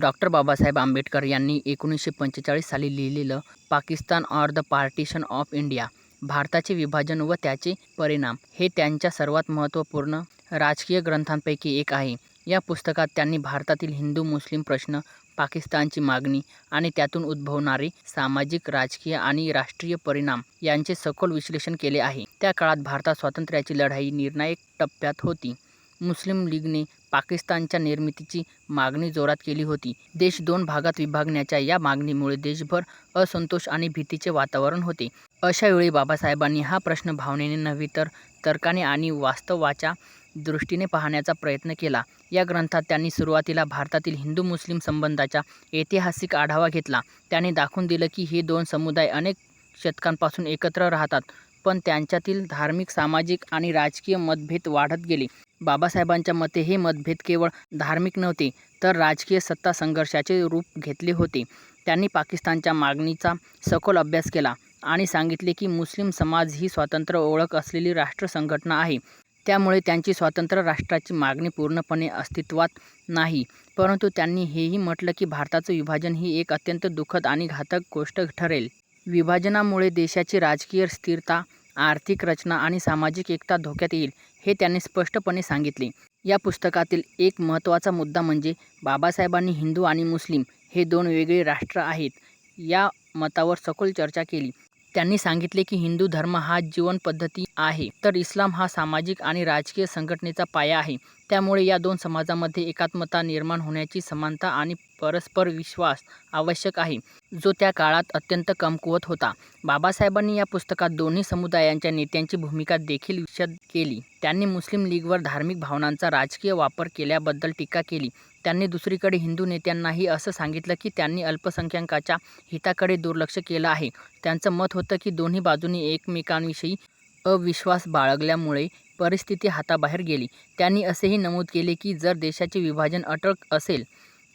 Doctor Babasaheb Ambedkar यांनी एकोणीसशे पंचेचाळीस साली लिहिलेलं Pakistan or the partition of India भारताचे विभाजन व त्याचे परिणाम हे त्यांच्या सर्वात महत्त्वपूर्ण राजकीय ग्रंथांपैकी एक आहे. या पुस्तकात त्यांनी भारतातील हिंदू-मुस्लिम प्रश्न, पाकिस्तानची मागणी आणि त्यातून उद्भवणारे सामाजिक, राजकीय आणि राष्ट्रीय परिणाम यांचे सखोल विश्लेषण केले आहे. त्या काळात भारतात स्वातंत्र्याची लढाई निर्णायक टप्प्यात होती. मुस्लिम लीगने पाकिस्तानच्या निर्मितीची मागणी जोरात केली होती. देश दोन भागात विभागण्याच्या या मागणीमुळे देशभर असंतोष आणि भीतीचे वातावरण होते. अशावेळी बाबासाहेबांनी हा प्रश्न भावनेने नव्हे तर तर्काने आणि वास्तवाच्या दृष्टीने पाहण्याचा प्रयत्न केला. या ग्रंथात त्यांनी सुरुवातीला भारतातील हिंदू-मुस्लिम संबंधांचा ऐतिहासिक आढावा घेतला. त्याने दाखवून दिलं की हे दोन समुदाय अनेक शतकांपासून एकत्र राहतात पण त्यांच्यातील धार्मिक, सामाजिक आणि राजकीय मतभेद वाढत गेले. बाबासाहेबांच्या मते हे मतभेद केवळ धार्मिक नव्हते तर राजकीय सत्ता-संघर्षाचे रूप घेतले होते. त्यांनी पाकिस्तानच्या मागणीचा सखोल अभ्यास केला आणि सांगितले की मुस्लिम समाज ही स्वतंत्र ओळख असलेली राष्ट्र संघटना आहे. त्यामुळे त्यांची स्वतंत्र राष्ट्राची मागणी पूर्णपणे अस्तित्वात नाही. परंतु त्यांनी हेही म्हटलं की भारताचं विभाजन ही एक अत्यंत दुःखद आणि घातक गोष्ट ठरेल. विभाजनामुळे देशाची राजकीय स्थिरता, आर्थिक रचना आणि सामाजिक एकता धोक्यात येईल हे त्यांनी स्पष्टपणे सांगितले. या पुस्तकातील एक महत्त्वाचा मुद्दा म्हणजे बाबासाहेबांनी हिंदू आणि मुस्लिम हे दोन वेगळे राष्ट्र आहेत या मतावर सखोल चर्चा केली. त्यांनी सांगितले की हिंदू धर्म हा जीवनपद्धती आहे तर इस्लाम हा सामाजिक आणि राजकीय संघटनेचा पाया आहे. त्यामुळे या दोन समाजामध्ये एकात्मता निर्माण होण्याची समानता आणि परस्पर विश्वास आवश्यक आहे, जो त्या काळात अत्यंत कमकुवत होता. बाबासाहेबांनी या पुस्तकात दोन्ही समुदायांच्या नेत्यांची भूमिका देखील विशद केली. त्यांनी मुस्लिम लीगवर धार्मिक भावनांचा राजकीय वापर केल्याबद्दल टीका केली. त्यांनी दुसरीकडे हिंदू नेत्यांनाही असं सांगितलं की त्यांनी अल्पसंख्याकाच्या हिताकडे दुर्लक्ष केलं आहे. त्यांचं मत होतं की दोन्ही बाजूंनी एकमेकांविषयी अविश्वास बाळगल्यामुळे परिस्थिती हाताबाहेर गेली. त्यांनी असेही नमूद केले की जर देशाचे विभाजन अटक असेल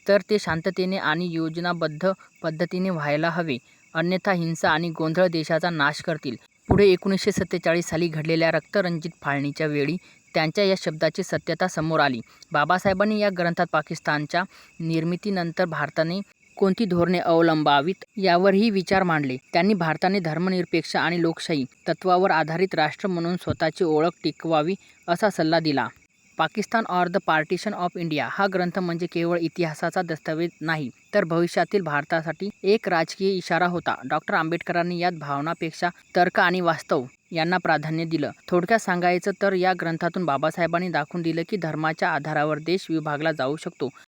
तर ते शांततेने आणि योजनाबद्ध पद्धतीने व्हायला हवे अन्यथा हिंसा आणि गोंधळ देशाचा नाश करतील. पुढे एकोणीसशे सत्तेचाळीस साली घडलेल्या रक्तरंजित फाळणीच्या वेळी त्यांच्या या शब्दाची सत्यता समोर आली. बाबासाहेबांनी या ग्रंथात पाकिस्तानच्या निर्मितीनंतर भारताने कोणती धोरणे अवलंबावीत यावरही विचार मांडले. त्यांनी भारताने धर्मनिरपेक्ष आणि लोकशाही तत्त्वावर आधारित राष्ट्र म्हणून स्वतःची ओळख टिकवावी असा सल्ला दिला. Pakistan or the partition of India हा ग्रंथ म्हणजे केवळ इतिहासाचा दस्तावेज नाही तर भविष्यातील भारतासाठी एक राजकीय इशारा होता. डॉक्टर आंबेडकरांनी यात भावनापेक्षा तर्क आणि वास्तव यांना प्राधान्य दिलं. थोडक्यात सांगायचं तर या ग्रंथातून बाबासाहेबांनी दाखवून दिलं की धर्माच्या आधारावर देश विभागला जाऊ शकतो.